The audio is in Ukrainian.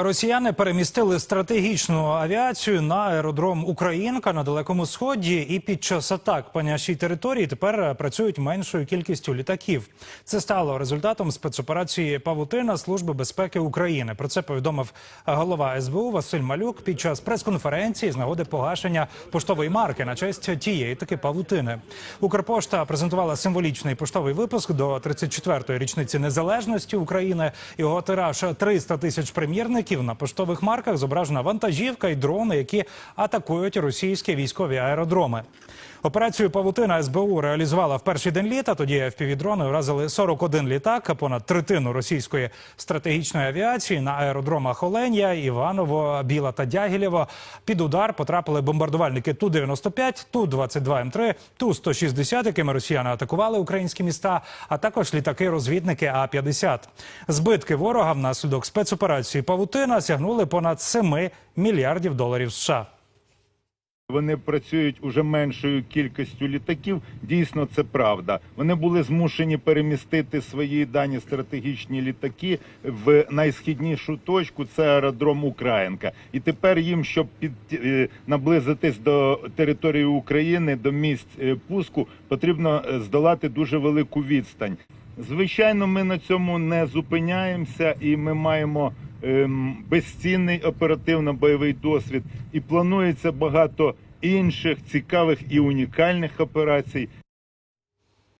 Росіяни перемістили стратегічну авіацію на аеродром Українка на далекому сході, і під час атак по нашій території тепер працюють меншою кількістю літаків. Це стало результатом спецоперації Павутина Служби безпеки України. Про це повідомив голова СБУ Василь Малюк під час прес-конференції з нагоди погашення поштової марки на честь тієї таки павутини. Укрпошта презентувала символічний поштовий випуск до 34-ї річниці незалежності України. Його тираж 300 тисяч примірників. На поштових марках зображена вантажівка і дрони, які атакують російські військові аеродроми. Операцію Павутина СБУ реалізувала в перший день літа. Тоді FPV-дрони вразили 41 літак, а понад третину російської стратегічної авіації на аеродромах Оленя, Іваново, Біла та Дягілєво. Під удар потрапили бомбардувальники Ту-95, Ту-22М3, Ту-160, якими росіяни атакували українські міста, а також літаки-розвідники А-50. Збитки ворога внаслідок спецоперації Павутина сягнули понад 7 мільярдів доларів США. Вони працюють уже меншою кількістю літаків. Дійсно, це правда. Вони були змушені перемістити свої дані стратегічні літаки в найсхіднішу точку. Це аеродром Українка. І тепер їм, щоб під е, наблизитись до території України, до місць е, пуску, потрібно е, здолати дуже велику відстань. Звичайно, ми на цьому не зупиняємося, і ми маємо безцінний оперативно-бойовий досвід. І планується багато інших цікавих і унікальних операцій.